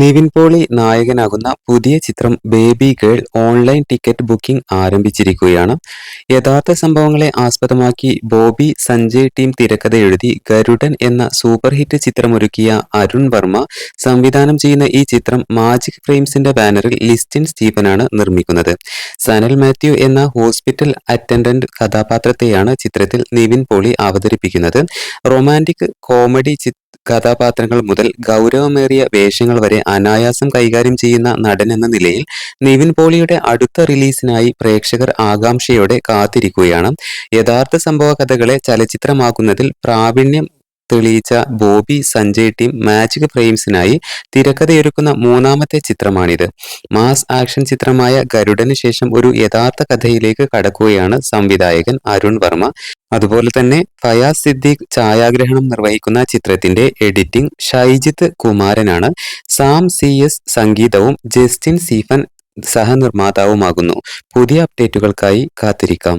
നിവിൻ പോളി നായകനാകുന്ന പുതിയ ചിത്രം baby girl online ticket booking ആരംഭിച്ചിരിക്കുകയാണ്. യഥാർത്ഥ സംഭവങ്ങളെ ആസ്പദമാക്കി ബോബി സഞ്ജയ് ടീം തിരക്കഥ എഴുതി ഗരുഡൻ എന്ന സൂപ്പർ ഹിറ്റ് ചിത്രമൊരുക്കിയ അരുൺ വർമ്മ സംവിധാനം ചെയ്യുന്ന ഈ ചിത്രം മാജിക് ഫ്രെയിംസിന്റെ ബാനറിൽ ലിസ്റ്റിൻ സ്റ്റീഫനാണ് നിർമ്മിക്കുന്നത്. സനൽ മാത്യു എന്ന ഹോസ്പിറ്റൽ അറ്റൻഡന്റ് കഥാപാത്രത്തെയാണ് ചിത്രത്തിൽ നിവിൻ പോളി അവതരിപ്പിക്കുന്നത്. റൊമാന്റിക് കോമഡി കഥാപാത്രങ്ങൾ മുതൽ ഗൗരവമേറിയ വേഷങ്ങൾ വരെ അനായാസം കൈകാര്യം ചെയ്യുന്ന നടൻ എന്ന നിലയിൽ നിവിൻ പോളിയുടെ അടുത്ത റിലീസിനായി പ്രേക്ഷകർ ആകാംക്ഷയോടെ കാത്തിരിക്കുകയാണ്. യഥാർത്ഥ സംഭവ കഥകളെ ചലച്ചിത്രമാക്കുന്നതിൽ പ്രാവീണ്യം തെളിയിച്ച ബോബി സഞ്ജയ് ടീം മാജിക് ഫ്രെയിംസിനായി തിരക്കഥയൊരുക്കുന്ന മൂന്നാമത്തെ ചിത്രമാണിത്. മാസ് ആക്ഷൻ ചിത്രമായ ഗരുഡന് ശേഷം ഒരു യഥാർത്ഥ കഥയിലേക്ക് കടക്കുകയാണ് സംവിധായകൻ അരുൺ വർമ്മ. അതുപോലെ തന്നെ ഫയാസ് സിദ്ദീഖ് ഛായാഗ്രഹണം നിർവഹിക്കുന്ന ചിത്രത്തിന്റെ എഡിറ്റിംഗ് ഷൈജിത്ത് കുമാരനാണ്. സാം സി എസ് സംഗീതവും ജസ്റ്റിൻ സീഫൻ സഹനിർമ്മാതാവുമാകുന്നു. പുതിയ അപ്ഡേറ്റുകൾക്കായി കാത്തിരിക്കാം.